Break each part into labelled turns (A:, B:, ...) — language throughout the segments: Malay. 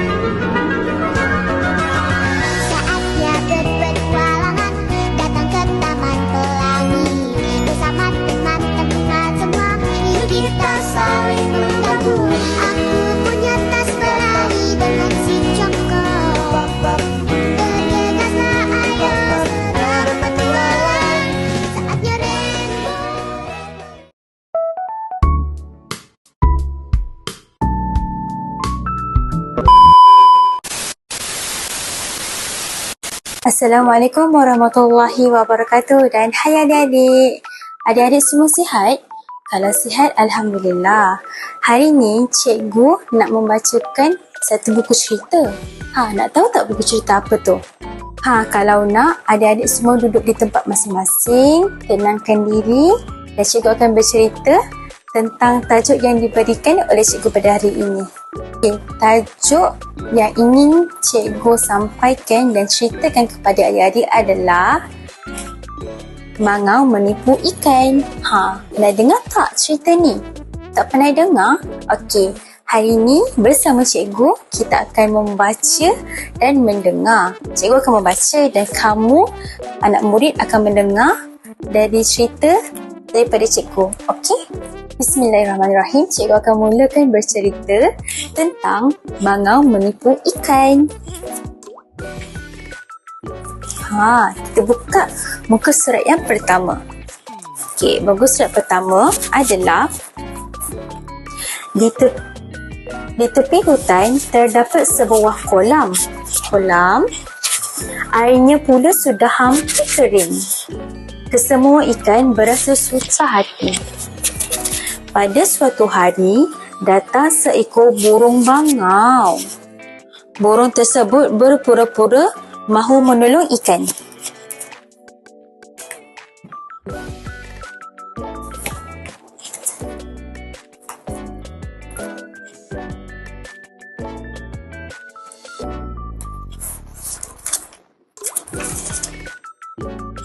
A: Thank you.
B: Assalamualaikum warahmatullahi wabarakatuh dan hai adik-adik. Adik-adik semua sihat? Kalau sihat, Alhamdulillah. Hari ni cikgu nak membacakan satu buku cerita. Ha, nak tahu tak buku cerita apa tu? Ha, kalau nak, adik-adik semua duduk di tempat masing-masing, tenangkan diri dan cikgu akan bercerita tentang tajuk yang diberikan oleh cikgu pada hari ini. Okay, tajuk yang ingin cikgu sampaikan dan ceritakan kepada adik-adik adalah Mangau menipu ikan. Ha, pernah dengar tak cerita ni? Tak pernah dengar? Okey, hari ini bersama cikgu kita akan membaca dan mendengar. Cikgu akan membaca dan kamu anak murid akan mendengar dari cerita daripada cikgu. Okey? Bismillahirrahmanirrahim. Cikgu akan mulakan bercerita tentang bangau menipu ikan. Ha, kita buka muka surat yang pertama. Okey, muka surat pertama adalah di, di tepi hutan terdapat sebuah kolam. Kolam airnya pula sudah hampir kering. Kesemua ikan berasa susah hati. Pada suatu hari, datang seekor burung bangau. Burung tersebut berpura-pura mahu menolong ikan.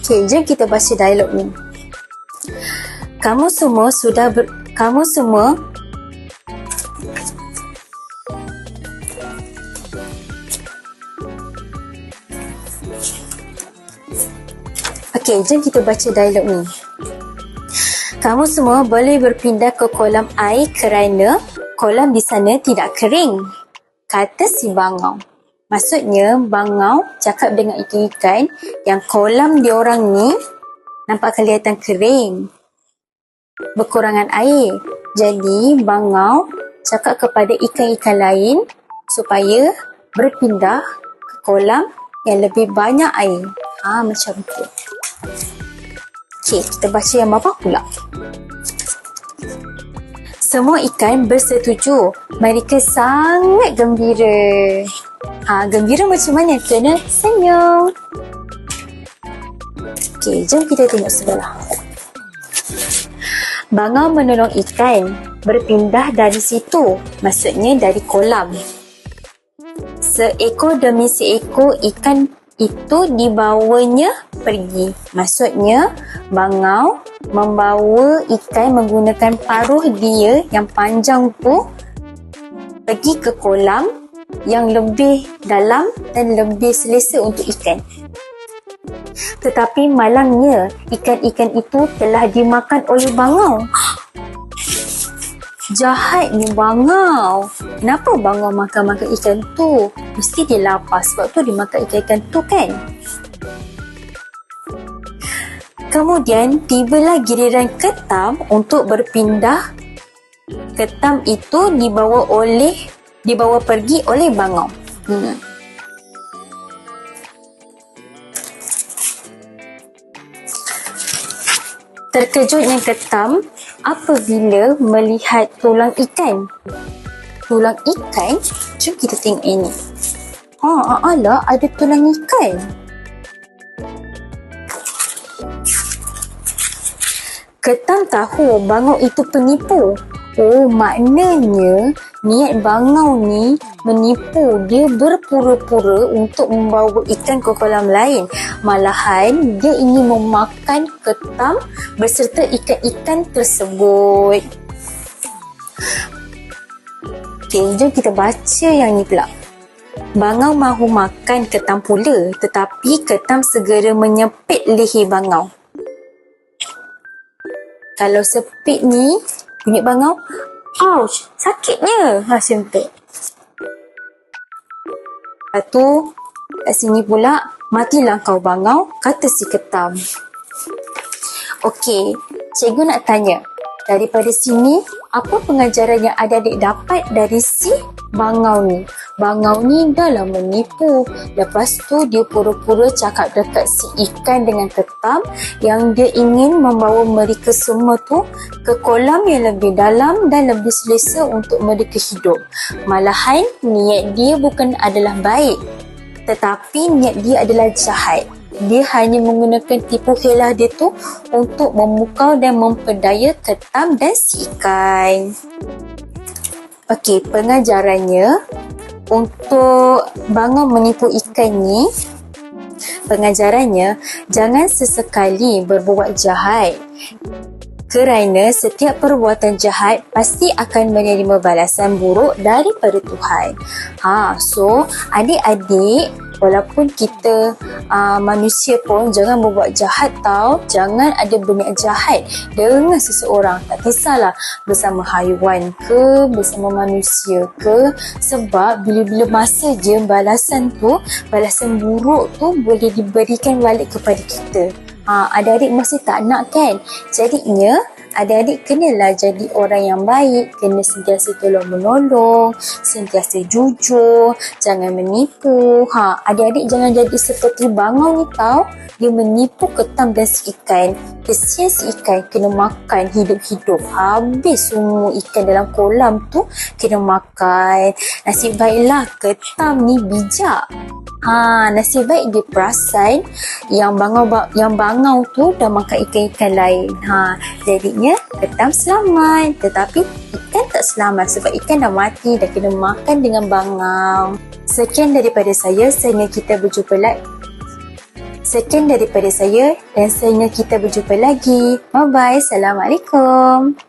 B: Okey, jom kita baca dialog ni. Kamu semua sudah ber, kamu semua Okey, jom kita baca dialog ni. Kamu semua boleh berpindah ke kolam air kerana kolam di sana tidak kering. Kata si bangau. Maksudnya bangau cakap dengan ikan-ikan yang kolam diorang ni nampak kelihatan kering. Berkurangan air. Jadi bangau cakap kepada ikan-ikan lain supaya berpindah ke kolam yang lebih banyak air. Ha, macam tu. Okey, kita baca yang bawah pula. Semua ikan bersetuju. Mereka sangat gembira. Ha, gembira macam mana? Kena senyum. Okey, jom kita tengok sebelah. Bangau menolong ikan berpindah dari situ. Maksudnya dari kolam. Seekor demi seekor ikan itu dibawanya pergi. Maksudnya, bangau membawa ikan menggunakan paruh dia yang panjang tu pergi ke kolam yang lebih dalam dan lebih selesa untuk ikan. Tetapi malangnya, ikan-ikan itu telah dimakan oleh bangau. Jahat ni bangau. Kenapa bangau makan-makan ikan tu? Mesti dia lapar sebab tu dia makan ikan-ikan tu kan? Kemudian tibalah giliran ketam untuk berpindah. Ketam itu dibawa oleh dibawa pergi oleh bangau. Hmm. Terkejutnya ketam apabila melihat tulang ikan. Tulang ikan? Jom kita tengok ini. Ha, ala ada tulang ikan. Ketam tahu bangau itu penipu. Oh, maknanya niat bangau ni menipu. Dia berpura-pura untuk membawa ikan ke kolam lain. Malahan, dia ingin memakan ketam beserta ikan-ikan tersebut. Okay, jom kita baca yang ni pula. Bangau mahu makan ketam pula tetapi ketam segera menyepit leher bangau. Kalau sepit ni, bunyi bangau, ouch, sakitnya. Ha, macam tu. Lepas tu, kat sini pula, matilah kau bangau, kata si ketam. Okey, cikgu nak tanya, daripada sini, apa pengajaran yang adik-adik dapat dari si bangau ni? Bangau ni dah lah menipu. Lepas tu dia pura-pura cakap dekat si ikan dengan ketam yang dia ingin membawa mereka semua tu ke kolam yang lebih dalam dan lebih selesa untuk mereka hidup. Malahan niat dia bukan adalah baik tetapi niat dia adalah jahat. Dia hanya menggunakan tipu helah dia tu untuk memukau dan memperdaya ketam dan si ikan. Okey, pengajarannya untuk bangun menipu ikan ni pengajarannya jangan sesekali berbuat jahat kerana setiap perbuatan jahat pasti akan menerima balasan buruk daripada Tuhan. Ha, so adik-adik walaupun kita uh, manusia pun jangan berbuat jahat tau. Jangan ada berniat jahat dengan seseorang. Tak kisahlah bersama haiwan ke bersama manusia ke. Sebab bila-bila masa je balasan tu balasan buruk tu boleh diberikan balik kepada kita. Ha, adik-adik masih tak nak kan? Jadinya, adik-adik kenalah jadi orang yang baik, kena sentiasa tolong menolong, sentiasa jujur, jangan menipu. Ha, adik-adik jangan jadi seperti bangau ni tau. Dia menipu ketam dan si ikan. Kesian si ikan kena makan hidup-hidup. Habis semua ikan dalam kolam tu kena makan. Nasib baiklah ketam ni bijak. Ha, nasib baik dia perasan yang bangau yang bangau tu dah makan ikan-ikan lain. Ha, jadinya ketam selamat. Tetapi ikan tak selamat sebab ikan dah mati dah kena makan dengan bangau. Sekian daripada saya, sehingga kita berjumpa lagi. Sekian daripada saya dan sehingga kita berjumpa lagi. Bye bye. Assalamualaikum.